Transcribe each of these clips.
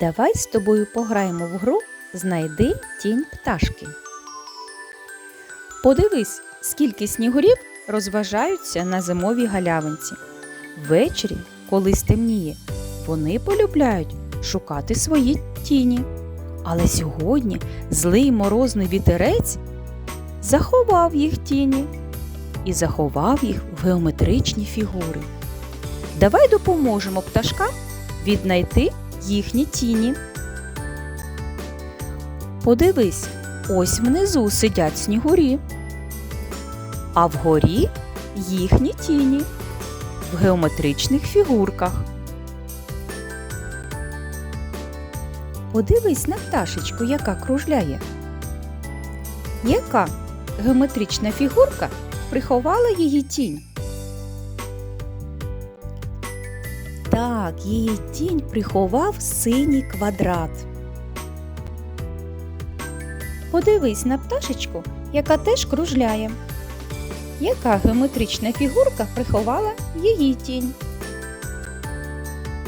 Давай з тобою пограємо в гру Знайди тінь пташки. Подивись, скільки снігурів розважаються на зимовій галявинці. Ввечері, коли стемніє, вони полюбляють шукати свої тіні. Але сьогодні злий морозний вітерець заховав їх тіні і заховав їх в геометричні фігури. Давай допоможемо пташкам віднайти їхні тіні. Подивись, ось внизу сидять снігурі, а вгорі їхні тіні в геометричних фігурках. Подивись на пташечку, яка кружляє. Яка геометрична фігурка приховала її тінь? Так, її тінь приховав синій квадрат. Подивись на пташечку, яка теж кружляє. Яка геометрична фігурка приховала її тінь?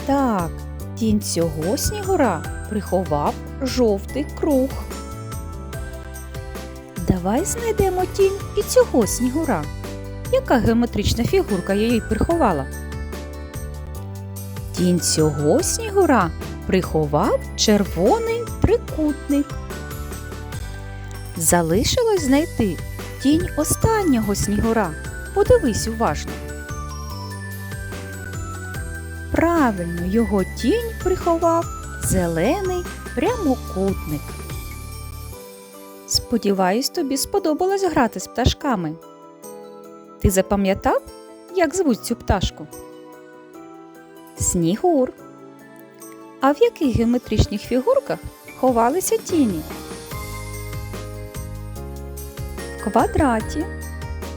Так, тінь цього снігура приховав жовтий круг. Давай знайдемо тінь і цього снігура. Яка геометрична фігурка її приховала? Тінь цього снігура приховав червоний трикутник. Залишилось знайти тінь останнього снігура. Подивись уважно. Правильно, його тінь приховав зелений прямокутник. Сподіваюсь, тобі сподобалось грати з пташками. Ти запам'ятав, як звуть цю пташку? Снігур. А в яких геометричних фігурках ховалися тіні? В квадраті,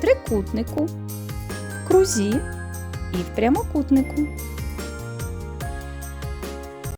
трикутнику, крузі і в прямокутнику.